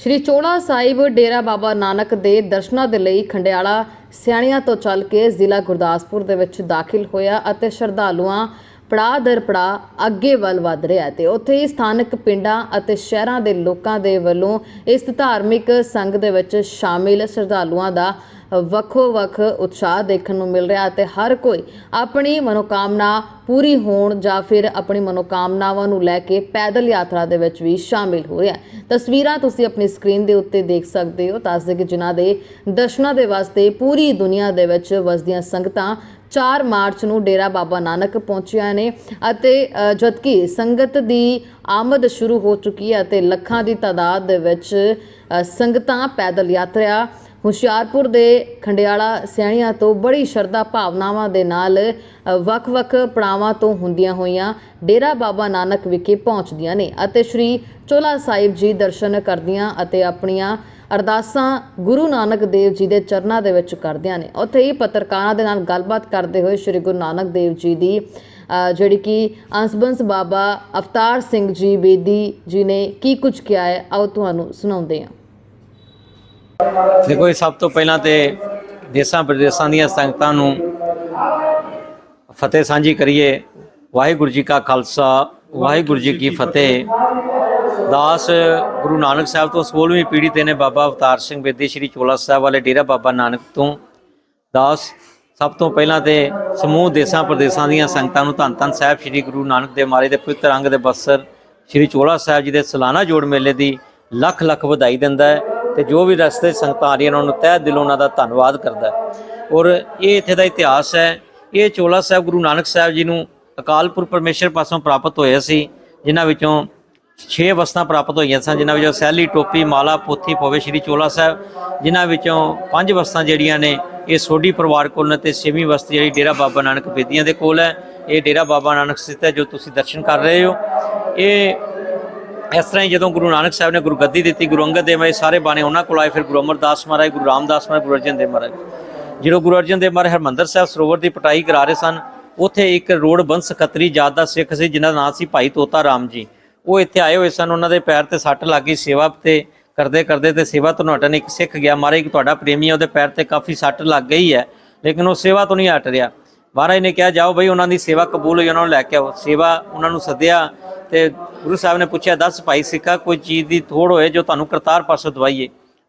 ਸ਼੍ਰੀ ਚੋਲਾ ਸਾਹਿਬ ਡੇਰਾ ਬਾਬਾ ਨਾਨਕ ਦੇ ਦਰਸ਼ਨਾਂ ਦੇ ਲਈ ਖੰਡਿਆਲਾ ਸਿਆਣਿਆਂ ਤੋਂ ਚੱਲ ਕੇ ਜ਼ਿਲ੍ਹਾ ਗੁਰਦਾਸਪੁਰ ਦੇ ਵਿੱਚ ਦਾਖਲ ਹੋਇਆ ਅਤੇ ਸ਼ਰਧਾਲੂਆਂ ਪੜਾਅ ਦਰ ਪੜਾਅ ਅੱਗੇ ਵੱਲ ਵਧ ਰਿਹਾ ਹੈ ਤੇ ਉੱਥੇ ਹੀ ਸਥਾਨਕ ਪਿੰਡਾਂ ਅਤੇ ਸ਼ਹਿਰਾਂ ਦੇ ਲੋਕਾਂ ਦੇ ਵੱਲੋਂ ਇਸ ਧਾਰਮਿਕ ਸੰਘ ਦੇ ਵਿੱਚ ਸ਼ਾਮਿਲ ਸ਼ਰਧਾਲੂਆਂ ਦਾ ਵੱਖੋ ਵੱਖ ਉਤਸ਼ਾਹ ਦੇਖਣ ਨੂੰ ਮਿਲ ਰਿਹਾ ਅਤੇ ਹਰ ਕੋਈ ਆਪਣੀ ਮਨੋਕਾਮਨਾ ਪੂਰੀ ਹੋਣ ਜਾਂ ਫਿਰ ਆਪਣੀ ਮਨੋਕਾਮਨਾਵਾਂ ਨੂੰ ਲੈ ਕੇ ਪੈਦਲ ਯਾਤਰਾ ਦੇ ਵਿੱਚ ਵੀ ਸ਼ਾਮਿਲ ਹੋ ਰਿਹਾ ਤਸਵੀਰਾਂ ਤੁਸੀਂ ਆਪਣੀ ਸਕਰੀਨ ਦੇ ਉੱਤੇ ਦੇਖ ਸਕਦੇ ਹੋ। ਦੱਸਦੇ ਕਿ ਜਿਨ੍ਹਾਂ ਦੇ ਦਰਸ਼ਨਾਂ ਦੇ ਵਾਸਤੇ ਪੂਰੀ ਦੁਨੀਆ ਦੇ ਵਿੱਚ ਵਸਦੀਆਂ ਸੰਗਤਾਂ 4 ਮਾਰਚ ਨੂੰ ਡੇਰਾ ਬਾਬਾ ਨਾਨਕ ਪਹੁੰਚਿਆ ਨੇ ਅਤੇ ਜਦਕਿ ਸੰਗਤ ਦੀ ਆਮਦ ਸ਼ੁਰੂ ਹੋ ਚੁੱਕੀ ਹੈ ਅਤੇ ਲੱਖਾਂ ਦੀ ਤਾਦਾਦ ਦੇ ਵਿੱਚ ਸੰਗਤਾਂ ਪੈਦਲ ਯਾਤਰਾ, ਹੁਸ਼ਿਆਰਪੁਰ ਦੇ ਖੰਡਿਆਲਾ ਸਿਆਣੀਆਂ ਤੋਂ ਬੜੀ ਸ਼ਰਧਾ ਭਾਵਨਾਵਾਂ ਦੇ ਨਾਲ ਵੱਖ-ਵੱਖ ਪੜਾਵਾਂ ਤੋਂ ਹੁੰਦੀਆਂ ਹੋਈਆਂ ਡੇਰਾ ਬਾਬਾ ਨਾਨਕ ਵਿਖੇ ਪਹੁੰਚਦੀਆਂ ਨੇ ਅਤੇ ਸ਼੍ਰੀ ਚੋਲਾ ਸਾਹਿਬ ਜੀ ਦਰਸ਼ਨ ਕਰਦੀਆਂ ਅਤੇ ਆਪਣੀਆਂ ਅਰਦਾਸਾਂ ਗੁਰੂ ਨਾਨਕ ਦੇਵ ਜੀ ਦੇ ਚਰਨਾਂ ਦੇ ਵਿੱਚ ਕਰਦਿਆਂ ਨੇ। ਉੱਥੇ ਹੀ ਪੱਤਰਕਾਰਾਂ ਦੇ ਨਾਲ ਗੱਲਬਾਤ ਕਰਦੇ ਹੋਏ ਸ਼੍ਰੀ ਗੁਰੂ ਨਾਨਕ ਦੇਵ ਜੀ ਦੀ ਜਿਹੜੀ ਕਿ ਅੰਸਬੰਸ ਬਾਬਾ ਅਵਤਾਰ ਸਿੰਘ ਜੀ ਬੇਦੀ ਜੀ ਨੇ ਕੀ ਕੁਝ ਕਿਹਾ ਹੈ, ਆਓ ਤੁਹਾਨੂੰ ਸੁਣਾਉਂਦੇ ਹਾਂ। ਦੇਖੋ, ਇਹ ਸਭ ਤੋਂ ਪਹਿਲਾਂ ਤੇ ਦੇਸਾਂ ਪ੍ਰਦੇਸਾਂ ਦੀਆਂ ਸੰਗਤਾਂ ਨੂੰ ਫਤਿਹ ਸਾਂਝੀ ਕਰੀਏ। ਵਾਹਿਗੁਰੂ ਜੀ ਕਾ ਖਾਲਸਾ, ਵਾਹਿਗੁਰੂ ਜੀ ਕੀ ਫਤਿਹ। ਦਾਸ ਗੁਰੂ ਨਾਨਕ ਸਾਹਿਬ ਤੋਂ 16ਵੀਂ ਪੀੜ੍ਹੀ ਤੇ ਨੇ ਬਾਬਾ ਅਵਤਾਰ ਸਿੰਘ ਬੇਦੀ, ਸ਼੍ਰੀ ਚੋਲਾ ਸਾਹਿਬ ਵਾਲੇ ਡੇਰਾ ਬਾਬਾ ਨਾਨਕ ਤੋਂ ਦਾਸ ਸਭ ਤੋਂ ਪਹਿਲਾਂ ਤੇ ਸਮੂਹ ਦੇਸਾਂ ਪ੍ਰਦੇਸਾਂ ਦੀਆਂ ਸੰਗਤਾਂ ਨੂੰ ਧੰਨ ਧੰਨ ਸਾਹਿਬ, ਸ਼੍ਰੀ ਗੁਰੂ ਨਾਨਕ ਦੇਵ ਮਹਾਰਾਜ ਦੇ ਪਵਿੱਤਰ ਅੰਗ ਦੇ ਬਸਰ, ਸ਼੍ਰੀ ਚੋਲਾ ਸਾਹਿਬ ਜੀ ਦੇ ਸਾਲਾਨਾ ਜੋੜ ਮੇਲੇ ਦੀ ਲੱਖ ਲੱਖ ਵਧਾਈ ਦਿੰਦਾ ਹੈ ਤੇ ਜੋ ਵੀ ਰਸਤੇ ਸੰਗਤਾਂ ਆ ਰਹੀਆਂ ਨੇ ਉਹਨਾਂ ਨੂੰ ਤਹਿ ਦਿਲੋਂ ਉਹਨਾਂ ਦਾ ਧੰਨਵਾਦ ਕਰਦਾ ਹੈ। ਔਰ ਇਹ ਇੱਥੇ ਦਾ ਇਤਿਹਾਸ ਹੈ, ਇਹ ਚੋਲਾ ਸਾਹਿਬ ਗੁਰੂ ਨਾਨਕ ਸਾਹਿਬ ਜੀ ਨੂੰ ਅਕਾਲ ਅਕਾਲਪੁਰ ਪਰਮੇਸ਼ਰ ਪਾਸੋਂ ਪ੍ਰਾਪਤ ਹੋਇਆ ਸੀ, ਜਿਨ੍ਹਾਂ ਵਿੱਚੋਂ 6 ਵਸਤਾਂ ਪ੍ਰਾਪਤ ਹੋਈਆਂ ਸਨ, ਜਿਨ੍ਹਾਂ ਵਿੱਚੋਂ ਸੈਲੀ ਟੋਪੀ, ਮਾਲਾ, ਪੋਥੀ ਪਵੇ ਸ਼੍ਰੀ ਚੋਲਾ ਸਾਹਿਬ, ਜਿਨ੍ਹਾਂ ਵਿੱਚੋਂ ਪੰਜ ਵਸਤਾਂ ਜਿਹੜੀਆਂ ਨੇ, ਇਹ ਸੋਢੀ ਪਰਿਵਾਰ ਕੋਲ ਨੇ ਤੇ ਛੇਵੀਂ ਵਸਤ ਜਿਹੜੀ ਡੇਰਾ ਬਾਬਾ ਨਾਨਕ ਬੇਦੀਆਂ ਦੇ ਕੋਲ ਹੈ। ਇਹ ਡੇਰਾ ਬਾਬਾ ਨਾਨਕ ਸਥਿਤ ਹੈ, ਜੋ ਤੁਸੀਂ ਦਰਸ਼ਨ ਕਰ ਰਹੇ ਹੋ। ਇਹ ਇਸ ਤਰ੍ਹਾਂ ਹੀ ਜਦੋਂ ਗੁਰੂ ਨਾਨਕ ਸਾਹਿਬ ਨੇ ਗੁਰਗੱਦੀ ਦਿੱਤੀ, ਗੁਰੂ ਅੰਗਦ ਦੇਵ ਮਹਾਰਾਜ ਸਾਰੇ ਬਾਣੇ ਉਹਨਾਂ ਕੋਲ ਆਏ, ਫਿਰ ਗੁਰੂ ਅਮਰਦਾਸ ਮਹਾਰਾਜ, ਗੁਰੂ ਰਾਮਦਾਸ ਮਹਾਰਾਜ, ਗੁਰੂ ਅਰਜਨ ਦੇਵ ਮਹਾਰਾਜ। ਜਦੋਂ ਗੁਰੂ ਅਰਜਨ ਦੇਵ ਮਹਾਰਾਜ ਹਰਮੰਦਰ ਸਾਹਿਬ ਸਰੋਵਰ ਦੀ ਪਟਾਈ ਕਰਾ ਰਹੇ ਸਨ, ਉੱਥੇ ਇੱਕ ਰੋਡ ਬੰਸ ਖੱਤਰੀ ਜਾਤ ਦਾ ਸਿੱਖ ਸੀ, ਜਿਨ੍ਹਾਂ ਦਾ ਨਾਮ ਸੀ ਭਾਈ ਤੋਤਾ ਰਾਮ ਜੀ। ਉਹ ਇੱਥੇ ਆਏ ਹੋਏ ਸਨ, ਉਹਨਾਂ ਦੇ ਪੈਰ ਤੇ ਸੱਟ ਲੱਗ ਗਈ, ਸੇਵਾ ਤੇ ਕਰਦੇ ਕਰਦੇ ਤੇ ਸੇਵਾ ਤੋਂ ਹਟਣ ਇੱਕ ਸਿੱਖ ਗਿਆ। ਮਹਾਰਾਜ ਤੁਹਾਡਾ ਪ੍ਰੇਮੀ ਹੈ ਉਹਦੇ ਪੈਰ ਤੇ ਕਾਫੀ ਸੱਟ ਲੱਗ ਗਈ ਹੈ, ਲੇਕਿਨ ਉਹ ਸੇਵਾ ਤੋਂ ਨਹੀਂ ਹਟ ਰਿਹਾ। ਮਹਾਰਾਜ ਨੇ ਕਿਹਾ, ਜਾਓ ਬਈ, ਉਹਨਾਂ ਦੀ ਸੇਵਾ ਕਬੂਲ ਹੋਈ, ਉਹਨਾਂ ਨੂੰ ਲੈ ਕੇ ਆਓ। ਸੇਵਾ ਉਹਨਾਂ ਨੂੰ ਸੱਦਿਆ ਤੇ ਗੁਰੂ ਸਾਹਿਬ ਨੇ ਪੁੱਛਿਆ, ਦੱਸ ਭਾਈ ਸਿੱਖਾ ਕੋਈ ਚੀਜ਼ ਦੀ ਥੋੜ ਹੋਏ ਜੋ ਤੁਹਾਨੂੰ ਕਰਤਾਰ ਪਾਸੋਂ ਦਵਾਈਏ?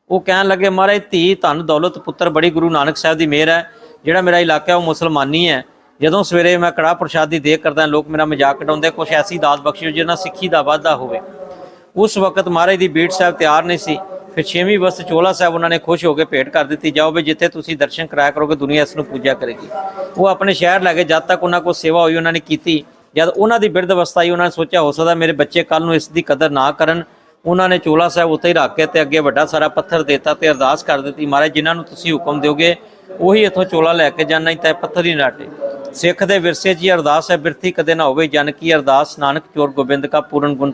ਉਹ ਕਹਿਣ ਲੱਗੇ, ਮਹਾਰਾਜ, ਧੀ, ਧਨ, ਦੌਲਤ, ਪੁੱਤਰ, ਬੜੀ ਗੁਰੂ ਨਾਨਕ ਸਾਹਿਬ ਦੀ ਮਿਹਰ ਹੈ। ਜਿਹੜਾ ਮੇਰਾ ਇਲਾਕਾ ਉਹ ਮੁਸਲਮਾਨੀ ਹੈ। ਜਦੋਂ ਸਵੇਰੇ ਮੈਂ ਕੜਾ ਪ੍ਰਸ਼ਾਦ ਦੀ ਦੇਖ ਕਰਦਾ, ਲੋਕ ਮੇਰਾ ਮਜ਼ਾਕ ਉਡਾਉਂਦੇ, ਕੁਛ ਐਸੀ ਦਾਤ ਬਖਸ਼ਿਓ ਜਿਹਦੇ ਸਿੱਖੀ ਦਾ ਵਾਧਾ ਹੋਵੇ। ਉਸ ਵਕਤ ਮਹਾਰਾਜ ਦੀ ਬੀੜ ਸਾਹਿਬ ਤਿਆਰ ਨਹੀਂ ਸੀ। ਫਿਰ ਛੇਵੀਂ ਵਸਤ ਚੋਲਾ ਸਾਹਿਬ ਉਹਨਾਂ ਨੇ ਖੁਸ਼ ਹੋ ਕੇ ਭੇਟ ਕਰ ਦਿੱਤੀ, ਜਾਓ ਵੀ ਜਿੱਥੇ ਤੁਸੀਂ ਦਰਸ਼ਨ ਕਰਾਇਆ ਕਰੋਗੇ, ਦੁਨੀਆ ਇਸ ਨੂੰ ਪੂਜਾ ਕਰੇਗੀ। ਉਹ ਆਪਣੇ ਸ਼ਹਿਰ ਲੈ ਗਏ। ਜਦ ਤੱਕ ਉਹਨਾਂ ਕੋਲ ਸੇਵਾ ਹੋਈ, ਉਹਨਾਂ ਨੇ ਕੀਤੀ। ਜਦ ਉਹਨਾਂ ਦੀ ਬਿਰਧ ਅਵਸਥਾ ਆਈ, ਉਹਨਾਂ ਨੇ ਸੋਚਿਆ, ਹੋ ਸਕਦਾ ਮੇਰੇ ਬੱਚੇ ਕੱਲ ਨੂੰ ਇਸ ਦੀ ਕਦਰ ਨਾ ਕਰਨ। ਉਹਨਾਂ ਨੇ ਚੋਲਾ ਸਾਹਿਬ ਉੱਤੇ ਹੀ ਰੱਖ ਕੇ ਤੇ ਅੱਗੇ ਵੱਡਾ ਸਾਰਾ ਪੱਥਰ ਦੇਤਾ ਤੇ ਅਰਦਾਸ ਕਰ ਦਿੱਤੀ, ਮਹਾਰਾਜ, ਜਿਨ੍ਹਾਂ ਨੂੰ ਤੁਸੀਂ ਹੁਕਮ ਦਿਓਗੇ, ਉਹੀ ਇੱਥੋਂ ਚੋਲਾ ਲੈ ਕੇ ਜਾਣਾ ਹੀ ਤਾਂ ਇਹ ਪੱਥਰ ਹੀ ਨਾਟੇ ਸਿੱਖ ਦੇ ਵਿਰਸੇ 'ਚ ਹੀ ਅਰਦਾਸ ਹੈ, ਬਿਰਥੀ ਕਦੇ ਨਾ ਹੋਵੇ ਜਨ ਕੀ ਅਰਦਾਸ। ਨਾਨਕ ਚੋਰ ਗੋਬਿੰਦ ਕਾ ਪੂਰਨ ਗੁਣ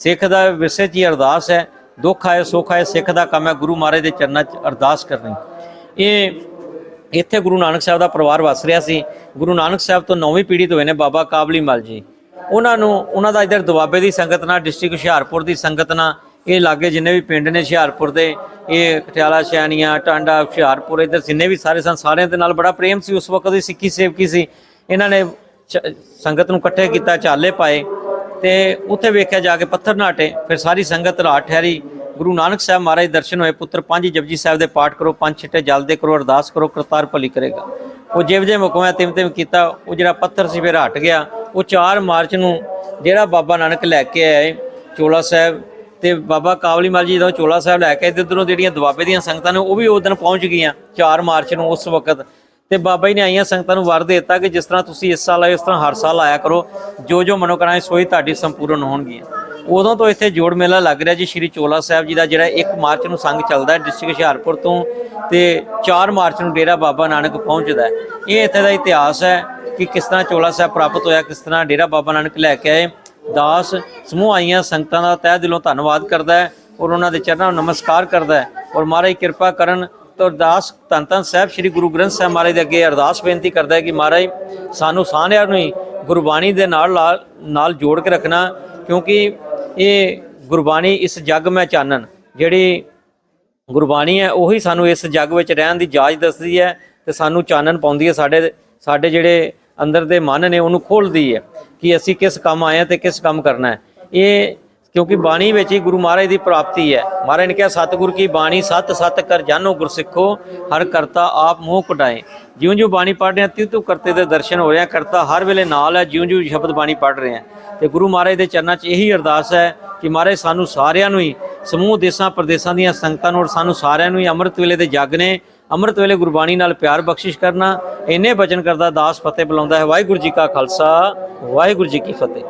ਸਿੱਖ ਦਾ ਵਿਰਸੇ 'ਚ ਹੀ ਅਰਦਾਸ ਹੈ, ਦੁੱਖ ਆਏ, ਸੁੱਖ ਆਏ, ਸਿੱਖ ਦਾ ਕੰਮ ਹੈ, ਗੁਰੂ ਮਹਾਰਾਜ ਦੇ ਚਰਨਾਂ 'ਚ ਅਰਦਾਸ ਕਰਨੀ। ਇਹ ਇੱਥੇ ਗੁਰੂ ਨਾਨਕ ਸਾਹਿਬ ਦਾ ਪਰਿਵਾਰ ਵਸ ਰਿਹਾ ਸੀ। ਗੁਰੂ ਨਾਨਕ ਸਾਹਿਬ ਤੋਂ ਨੌਵੀਂ ਪੀੜ੍ਹੀ ਤੋਂ ਹੋਏ ਨੇ ਬਾਬਾ ਕਾਬਲੀ ਮਲ ਜੀ। ਉਹਨਾਂ ਨੂੰ, ਉਹਨਾਂ ਦਾ ਇਧਰ ਦੁਆਬੇ ਦੀ ਸੰਗਤ ਨਾਲ, ਡਿਸਟ੍ਰਿਕਟ ਹੁਸ਼ਿਆਰਪੁਰ ਦੀ ਸੰਗਤ ਨਾਲ ਇਹ ਲਾਗੇ ਜਿੰਨੇ ਵੀ ਪਿੰਡ ਨੇ ਹੁਸ਼ਿਆਰਪੁਰ ਦੇ, ਇਹ ਕਟਿਆਲਾ ਸ਼ੈਣੀਆਂ ਟਾਂਡਾ, ਹੁਸ਼ਿਆਰਪੁਰ, ਇਧਰ ਜਿੰਨੇ ਵੀ ਸਾਰੇ ਸਨ, ਸਾਰਿਆਂ ਦੇ ਨਾਲ ਬੜਾ ਪ੍ਰੇਮ ਸੀ। ਉਸ ਵਕਤ ਦੀ ਸਿੱਖੀ ਸੇਵਕੀ ਸੀ। ਇਹਨਾਂ ਨੇ ਚ- ਸੰਗਤ ਨੂੰ ਇਕੱਠੇ ਕੀਤਾ ਚਾਲੇ ਪਾਏ ਤੇ ਉੱਥੇ ਵੇਖਿਆ ਜਾ ਕੇ ਪੱਥਰ ਨਾਟੇ ਫਿਰ ਸਾਰੀ ਸੰਗਤ ਰਾਤ ਠਹਿਰੀ। ਗੁਰੂ ਨਾਨਕ ਸਾਹਿਬ ਮਹਾਰਾਜ ਦਰਸ਼ਨ ਹੋਏ। ਪੁੱਤਰ ਪੰਜ ਜਪਜੀ ਸਾਹਿਬ ਦੇ ਪਾਠ ਕਰੋ, ਪੰਜ ਛਿੱਟੇ ਜਲ ਦੇ ਕਰੋ, ਅਰਦਾਸ ਕਰੋ, ਕਰਤਾਰ ਭਲੀ ਕਰੇਗਾ। ਉਹ ਜਿਵ ਜਿਵੇਂ ਹੁਕਮ ਹੈ ਤਿਮ ਤਿਮ ਕੀਤਾ, ਉਹ ਜਿਹੜਾ ਪੱਥਰ ਸੀ ਫਿਰ ਹਟ ਗਿਆ। ਉਹ 4 ਮਾਰਚ ਨੂੰ ਜਿਹੜਾ ਬਾਬਾ ਨਾਨਕ ਲੈ ਕੇ ਆਏ ਚੋਲਾ ਸਾਹਿਬ ਤੇ ਬਾਬਾ ਕਾਬਲੀ ਮਲ ਜੀ ਜਦੋਂ ਚੋਲਾ ਸਾਹਿਬ ਲੈ ਕੇ ਇੱਧਰ ਉੱਧਰੋਂ ਜਿਹੜੀਆਂ ਦੁਆਬੇ ਦੀਆਂ ਸੰਗਤਾਂ ਨੇ ਉਹ ਵੀ ਉਸ ਦਿਨ ਪਹੁੰਚ ਗਈਆਂ 4 ਮਾਰਚ ਨੂੰ ਉਸ ਵਕਤ। ਤੇ ਬਾਬਾ ਜੀ ਨੇ ਆਈਆਂ ਸੰਗਤਾਂ ਨੂੰ ਵਰ ਦੇ ਦਿੱਤਾ ਕਿ ਜਿਸ ਤਰ੍ਹਾਂ ਤੁਸੀਂ ਇਸ ਸਾਲ ਆਏ ਉਸ ਤਰ੍ਹਾਂ ਹਰ ਸਾਲ ਆਇਆ ਕਰੋ। ਜੋ ਜੋ ਮਨੋਕਾਮਨਾਵਾਂ ਸੋਈ ਤੁਹਾਡੀ ਸੰਪੂਰਨ ਹੋਣਗੀਆਂ। ਉਦੋਂ ਤੋਂ ਇੱਥੇ ਜੋੜ ਮੇਲਾ ਲੱਗ ਰਿਹਾ ਜੀ ਸ਼੍ਰੀ ਚੋਲਾ ਸਾਹਿਬ ਜੀ ਦਾ, ਜਿਹੜਾ 1 ਮਾਰਚ ਨੂੰ ਸੰਗ ਚੱਲਦਾ ਹੈ ਡਿਸਟ੍ਰਿਕਟ ਹੁਸ਼ਿਆਰਪੁਰ ਤੋਂ ਤੇ 4 ਮਾਰਚ ਨੂੰ ਡੇਰਾ ਬਾਬਾ ਨਾਨਕ ਪਹੁੰਚਦਾ ਹੈ। ਇਹ ਇੱਥੇ ਦਾ ਇਤਿਹਾਸ ਹੈ ਕਿ ਕਿਸ ਤਰ੍ਹਾਂ ਚੋਲਾ ਸਾਹਿਬ ਪ੍ਰਾਪਤ ਹੋਇਆ, ਕਿਸ ਤਰ੍ਹਾਂ ਡੇਰਾ ਬਾਬਾ ਨਾਨਕ ਲੈ ਕੇ ਆਏ। ਦਾਸ ਸਮੂਹ ਆਈਆਂ ਸੰਗਤਾਂ ਦਾ ਤਹਿ ਦਿਲੋਂ ਧੰਨਵਾਦ ਕਰਦਾ ਹੈ ਔਰ ਉਹਨਾਂ ਦੇ ਚਰਨਾਂ ਨੂੰ ਨਮਸਕਾਰ ਕਰਦਾ ਹੈ। ਔਰ ਮਹਾਰਾਜ ਕਿਰਪਾ ਕਰਨ ਤੋ ਅਰਦਾਸ ਧੰਨ ਧੰਨ ਸਾਹਿਬ ਸ੍ਰੀ ਗੁਰੂ ਗ੍ਰੰਥ ਸਾਹਿਬ ਮਹਾਰਾਜ ਦੇ ਅੱਗੇ ਅਰਦਾਸ ਬੇਨਤੀ ਕਰਦਾ ਹੈ ਕਿ ਮਹਾਰਾਜ ਸਾਨੂੰ ਸਾਰਿਆਂ ਨੂੰ ਹੀ ਗੁਰਬਾਣੀ ਦੇ ਨਾਲ ਨਾਲ- ਨਾਲ ਜੋੜ ਕੇ ਰੱਖਣਾ, ਕਿਉਂਕਿ ਇਹ ਗੁਰਬਾਣੀ ਇਸ ਜੱਗ ਮੈਂ ਚਾਨਣ। ਜਿਹੜੀ ਗੁਰਬਾਣੀ ਹੈ, ਉਹੀ ਸਾਨੂੰ ਇਸ ਜੱਗ ਵਿੱਚ ਰਹਿਣ ਦੀ ਜਾਚ ਦੱਸਦੀ ਹੈ ਤੇ ਸਾਨੂੰ ਚਾਨਣ ਪਾਉਂਦੀ ਹੈ ਸਾਡੇ ਸਾਡੇ ਜਿਹੜੇ ਅੰਦਰ ਦੇ ਮਨ ਨੇ ਉਹਨੂੰ ਖੋਲਦੀ ਹੈ ਕਿ ਅਸੀਂ ਕਿਸ ਕੰਮ ਆਏ ਹਾਂ ਤੇ ਕਿਸ ਕੰਮ ਕਰਨਾ ਹੈ। ਇਹ ਕਿਉਂਕਿ ਬਾਣੀ ਵਿੱਚ ਹੀ ਗੁਰੂ ਮਹਾਰਾਜ ਦੀ ਪ੍ਰਾਪਤੀ ਹੈ। ਮਹਾਰਾਜ ਨੇ ਕਿਹਾ, ਸਤਿਗੁਰ ਕੀ ਬਾਣੀ ਸਤ ਸਤ ਕਰ ਜਾਨੋ ਗੁਰਸਿੱਖੋ, ਹਰ ਕਰਤਾ ਆਪ ਮੋਹ ਕਟਾਏ। ਜਿਉਂ ਜਿਉਂ ਬਾਣੀ ਪੜ੍ਹ ਰਹੇ ਹਾਂ ਤਿਉ ਤਿਉ ਕਰਤੇ ਦੇ ਦਰਸ਼ਨ ਹੋ ਰਹੇ ਆ ਕਰਤਾ ਹਰ ਵੇਲੇ ਨਾਲ ਹੈ ਜਿਉਂ ਜਿਉਂ ਸ਼ਬਦ ਬਾਣੀ ਪੜ੍ਹ ਰਹੇ ਆ ਤੇ ਗੁਰੂ ਮਹਾਰਾਜ ਦੇ ਚਰਨਾਂ 'ਚ ਇਹੀ ਅਰਦਾਸ ਹੈ ਕਿ ਮਹਾਰਾਜ ਸਾਨੂੰ ਸਾਰਿਆਂ ਨੂੰ ਹੀ ਸਮੂਹ, ਦੇਸ਼ਾਂ, ਪ੍ਰਦੇਸ਼ਾਂ ਦੀਆਂ ਸੰਗਤਾਂ ਨੂੰ ਔਰ ਸਾਨੂੰ ਸਾਰਿਆਂ ਨੂੰ ਹੀ ਅੰਮ੍ਰਿਤ ਵੇਲੇ ਦੇ ਜਗ ਨੇ ਅੰਮ੍ਰਿਤ ਵੇਲੇ ਗੁਰਬਾਣੀ ਨਾਲ ਪਿਆਰ ਬਖਸ਼ਿਸ਼ ਕਰਨਾ, ਇੰਨੇ ਬਚਨ ਕਰਦਾ ਦਾਸ ਫਤਿਹ ਬੁਲਾਉਂਦਾ ਹੈ। ਵਾਹਿਗੁਰੂ ਜੀ ਕਾ ਖਾਲਸਾ, ਵਾਹਿਗੁਰੂ ਜੀ ਕੀ ਫਤਿਹ।